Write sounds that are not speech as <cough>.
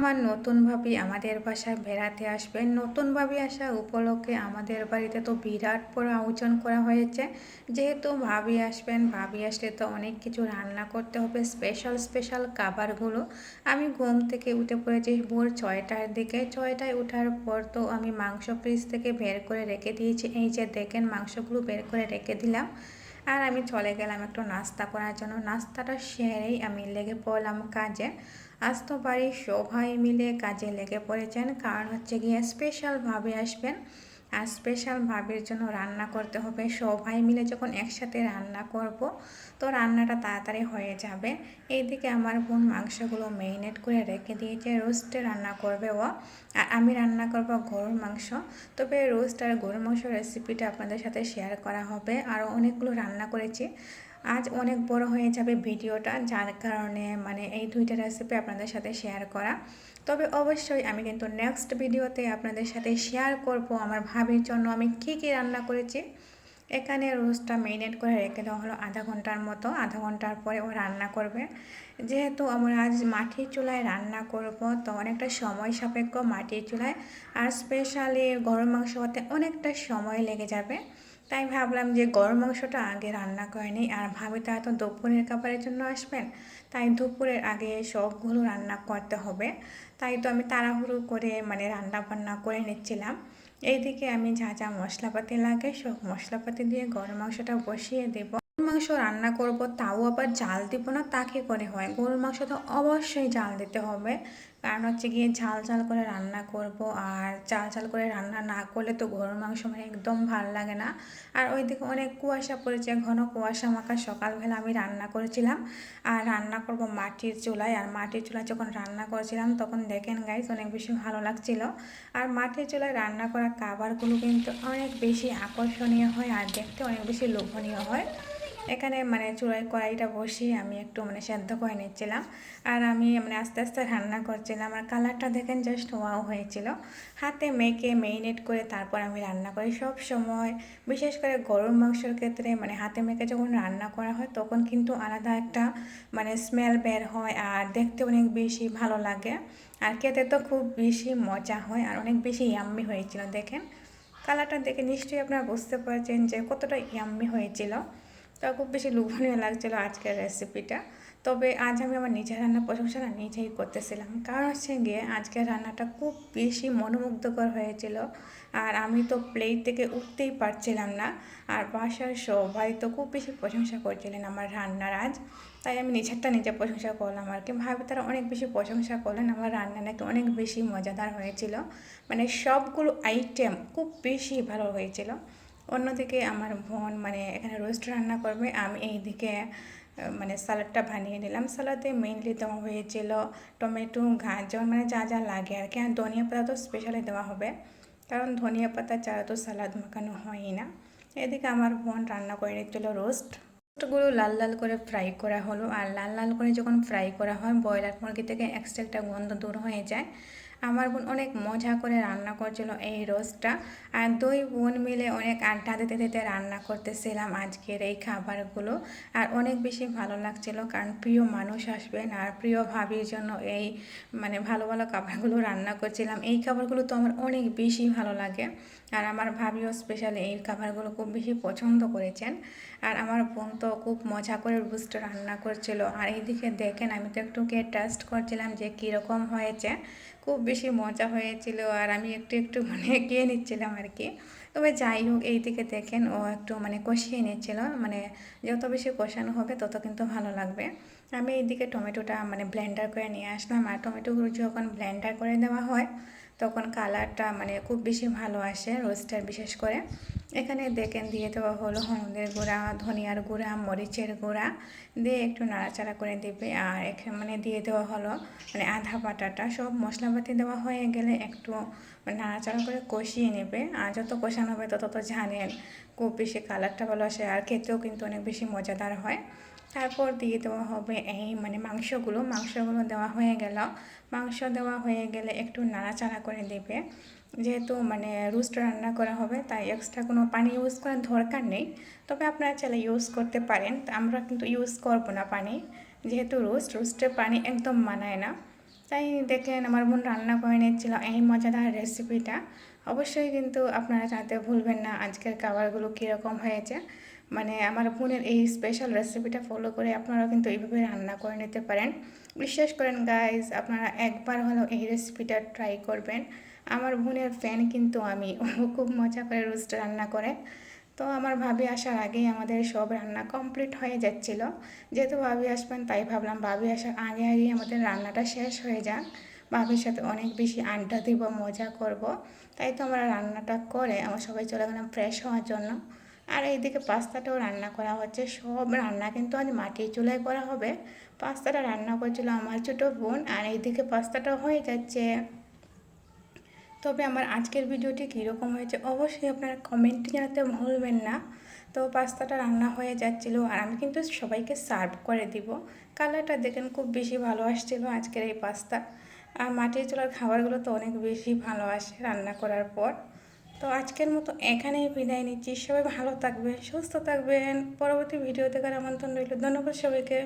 আমার নতুনভাবে আমাদের বাসায় বেড়াতে আসবেন নতুনভাবে আসা উপলক্ষে আমাদের বাড়িতে তো বিরাট বড় আয়োজন করা হয়েছে। যেহেতু ভাবি আসবেন, ভাবি আসলে তো অনেক কিছু রান্না করতে হবে স্পেশাল স্পেশাল খাবারগুলো। আমি ঘুম থেকে উঠে পড়েছি ভোর ছয়টার দিকে। ছয়টায় ওঠার পর তো আমি মাংস ফ্রিজ থেকে বের করে রেখে দিয়েছি। এই যে দেখেন মাংসগুলো বের করে রেখে দিলাম। আর আমি চলে গেলাম একটু নাস্তা করার জন্য। নাস্তাটা সেরেই আমি লেগে পড়লাম কাজে। আজ তো বাড়ির সবাই মিলে কাজে লেগে পড়েছেন। কারণ হচ্ছে গিয়ে স্পেশালভাবে আসবেন। আর স্পেশাল ভাবের জন্য রান্না করতে হবে। সবাই মিলে যখন একসাথে রান্না করব, তো রান্নাটা তাড়াতাড়ি হয়ে যাবে। এইদিকে আমার বোন মাংসগুলো মেরিনেট করে রেখে দিয়েছে রোস্টে রান্না করবে ও। আর আমি রান্না করব গরুর মাংস। তবে রোস্ট আর গরুর মাংস রেসিপিটা আপনাদের সাথে শেয়ার করা হবে। আরও অনেকগুলো রান্না করেছি। আজ অনেক বড় হয়ে যাবে ভিডিওটা, যার কারণে মানে এই দুইটা রেসিপি আপনাদের সাথে শেয়ার করা। তবে অবশ্যই আমি কিন্তু নেক্সট ভিডিওতে আপনাদের সাথে শেয়ার করব আমার ভাবির জন্য আমি কি কি রান্না করেছি। এখানে রোস্টটা মেরিনেট করে রেখে দেওয়া হলো আধা ঘণ্টার মতো, আধা ঘণ্টার পরে ও রান্না করবে। যেহেতু আমরা আজ মাটির চুলায় রান্না করব, তো অনেকটা সময় সাপেক্ষ মাটির চুলায়, আর স্পেশালি গরম মাংস হতে অনেকটা সময় লেগে যাবে। তাই ভাবলাম যে গরম মাংসটা আগে রান্না করে নিই। আর ভাবি তারা তো দুপুরের খাবারের জন্য আসবেন, তাই দুপুরের আগে সবগুলো রান্না করতে হবে। তাই তো আমি তাড়াহুড়ো করে মানে রান্না বান্না করে নিচ্ছিলাম। এইদিকে আমি যা যা মশলাপাতি লাগে সব মশলাপাতি দিয়ে গরম মাংসটা বসিয়ে দেবো। মাংস রান্না করব, তাও আবার জাল দিব না তাকে করে হয়? গরুর মাংস তো অবশ্যই জাল দিতে হবে। কারণ হচ্ছে গিয়ে ঝাল ঝাল করে রান্না করব, আর চাল চাল করে রান্না না করলে তো গরুর মাংস মানে একদম ভালো লাগে না। আর ওই ওইদিকে অনেক কুয়াশা পড়েছে, ঘন কুয়াশা মাখা সকালবেলা আমি রান্না করেছিলাম। আর রান্না করব মাটির চুলায়, আর মাটির চুলায় যখন রান্না করেছিলাম তখন দেখেন গাইস অনেক বেশি ভালো লাগছিল। আর মাটির চুলায় রান্না করা খাবারগুলো কিন্তু অনেক বেশি আকর্ষণীয় হয়, আর দেখতে অনেক বেশি লোভনীয় হয়। এখানে মানে চুড়াই কড়াইটা বসিয়ে আমি একটু মানে সেদ্ধ করে নিচ্ছিলাম। আর আমি মানে আস্তে আস্তে রান্না করছিলাম। আর কালারটা দেখেন জাস্ট ওয়াও হয়েছিল। হাতে মেখে মেরিনেট করে তারপর আমি রান্না করি। সব সময়, বিশেষ করে গরম মাংসের ক্ষেত্রে মানে হাতে মেখে যখন রান্না করা হয়, তখন কিন্তু আলাদা একটা মানে স্মেল বের হয় আর দেখতে অনেক বেশি ভালো লাগে। আর খেতে তো খুব বেশি মজা হয় আর অনেক বেশি ইয়াম্মি হয়েছিল দেখেন। কালারটা দেখে নিশ্চয়ই আপনারা বুঝতে পারছেন যে কতটা ইয়াম্মি হয়েছিল। তো খুব বেশি লোভনীয় লাগছিল আজকের রেসিপিটা তবে আজ আমি আমার নিজের রান্নার প্রশংসাটা নিজেই করতেছিলাম। কারণ হচ্ছে গিয়ে আজকের রান্নাটা খুব বেশি মনোমুগ্ধকর হয়েছিল। আর আমি তো প্লেট থেকে উঠতেই পারছিলাম না। আর বাসার সবাই তো খুব বেশি প্রশংসা করছিলেন আমার রান্নার আজ। তাই আমি নিজেরটা নিজে প্রশংসা করলাম আর কি। ভাবে তারা অনেক বেশি প্রশংসা করলেন। আমার রান্না নাকি অনেক বেশি মজাদার হয়েছিল। মানে সবগুলো আইটেম খুব বেশি ভালো হয়েছিল। অন্যদিকে আমার বোন মানে এখানে রোস্ট রান্না করবে, আমি এইদিকে মানে স্যালাডটা বানিয়ে নিলাম। স্যালাডে মেইনলি দেওয়া হয়েছিল টমেটো, গাজর মানে যা যা লাগে আর কি। আর ধনিয়া পাতা তো স্পেশালি দেওয়া হবে, কারণ ধনিয়া পাতা ছাড়া তো স্যালাড মাখানো হয়ই না। এদিকে আমার বোন রান্না করে নিচ্ছিল রোস্ট। রোস্টগুলো লাল লাল করে ফ্রাই করা হলো। আর লাল লাল করে যখন ফ্রাই করা হয়, ব্রয়লার মুরগি থেকে এক্সট্রা একটা গন্ধ দূর হয়ে যায়। আমার বোন অনেক মজা করে রান্না করছিল এই রোজটা আর দুই বোন মিলে অনেক আড্ডা দিতে দিতে রান্না করতেছিলাম আজকের এই খাবারগুলো। আর অনেক বেশি ভালো লাগছিল কারণ প্রিয় মানুষ আসবেন আর প্রিয় ভাবির জন্য এই মানে ভালো ভালো খাবারগুলো রান্না করছিলাম। এই খাবারগুলো তো আমার অনেক বেশি ভালো লাগে। আর আমার ভাবিও স্পেশালি এই খাবারগুলো খুব বেশি পছন্দ করেছেন। আর আমার বোন তো খুব মজা করে রোস্ট রান্না করছিল। আর এইদিকে দেখেন আমি তো একটু কে টেস্ট করছিলাম যে কীরকম হয়েছে। খুব বেশি মজা হয়েছিল আর আমি একটু একটু <laughs> মানে এগিয়ে নিচ্ছিলাম আর কি। তবে যাই হোক, এই দিকে দেখেন, ও একটু মানে কষিয়ে নিচ্ছিল। মানে যত বেশি কষানো হবে, তত কিন্তু ভালো লাগবে। আমি এইদিকে টমেটোটা মানে ব্লেন্ডার করে নিয়ে আসলাম। আর টমেটোগুলো যখন ব্লেন্ডার করে দেওয়া হয় তখন কালারটা মানে খুব বেশি ভালো আসে রোস্টার বিশেষ করে। এখানে দেখেন দিয়ে দেওয়া হলো হলুদের গুঁড়া, ধনিয়ার গুঁড়া, মরিচের গুঁড়া দিয়ে একটু নাড়াচাড়া করে দেবে। আর এখানে মানে দিয়ে দেওয়া হলো মানে আধা বাটাটা। সব মশলাপাতি দেওয়া হয়ে গেলে একটু মানে নাড়াচাড়া করে কষিয়ে নেবে। আর যত কষানো হবে তত তো জানেন খুব বেশি কালারটা ভালো আসে আর খেতেও কিন্তু অনেক বেশি মজাদার হয়। তারপর দিয়ে দেওয়া হবে এই মানে মাংসগুলো। মাংসগুলো দেওয়া হয়ে গেল। মাংস দেওয়া হয়ে গেলে একটু নাড়াচাড়া করে দেবে। যেহেতু মানে রোস্ট রান্না করা হবে, তাই এক্সট্রা কোনো পানি ইউজ করার দরকার নেই। তবে আপনারা চাইলে ইউজ করতে পারেন। আমরা কিন্তু ইউজ করব না পানি। যেহেতু রোস্ট, রোস্টের পানি একদম মানায় না। তাই দেখলেন আমার বোন রান্না করে নিচ্ছিল এই মজাদার রেসিপিটা অবশ্যই কিন্তু আপনারা জানতে ভুলবেন না আজকের খাবারগুলো কীরকম হয়েছে। মানে আমার বোনের এই স্পেশাল রেসিপিটা ফলো করে আপনারা কিন্তু এইভাবে রান্না করে নিতে পারেন। বিশ্বাস করেন গাইজ আপনারা একবার হলেও এই রেসিপিটা ট্রাই করবেন। আমার বোনের ফ্যান কিন্তু আমি, ও খুব মজা করে রোস্ট রান্না করে। তো আমার ভাবি আসার আগেই আমাদের সব রান্না কমপ্লিট হয়ে যাচ্ছিল। যেহেতু ভাবি আসবেন, তাই ভাবলাম ভাবি আসার আগে আগেই আমাদের রান্নাটা শেষ হয়ে যাক। ভাবির সাথে অনেক বেশি আড্ডা দিব, মজা করব। তাই তো আমরা রান্নাটা করে, আমরা সবাই চলে গেলাম ফ্রেশ হওয়ার জন্য। আর এইদিকে পাস্তাটাও রান্না করা হচ্ছে। সব রান্না কিন্তু আজ মাটির চুলায় করা হবে। পাস্তাটা রান্না করছিল আমার ছোটো বোন আর এইদিকে পাস্তাটাও হয়ে যাচ্ছে। তবে আমার আজকের ভিডিওটি কীরকম হয়েছে অবশ্যই আপনারা কমেন্টে জানাতে ভুলবেন না। তো পাস্তাটা রান্না হয়ে যাচ্ছিল আর আমি কিন্তু সবাইকে সার্ভ করে দিব। কালারটা দেখেন খুব বেশি ভালো আসছিল আজকের এই পাস্তা। আর মাটির চুলার খাবারগুলো তো অনেক বেশি ভালো আসে রান্না করার পর। তো আজকের মতো এখানেই বিদায় নিচ্ছি। সবাই ভালো থাকবেন, সুস্থ থাকবেন। পরবর্তী ভিডিও দেখার আমন্ত্রণ রইল। ধন্যবাদ সবাইকে।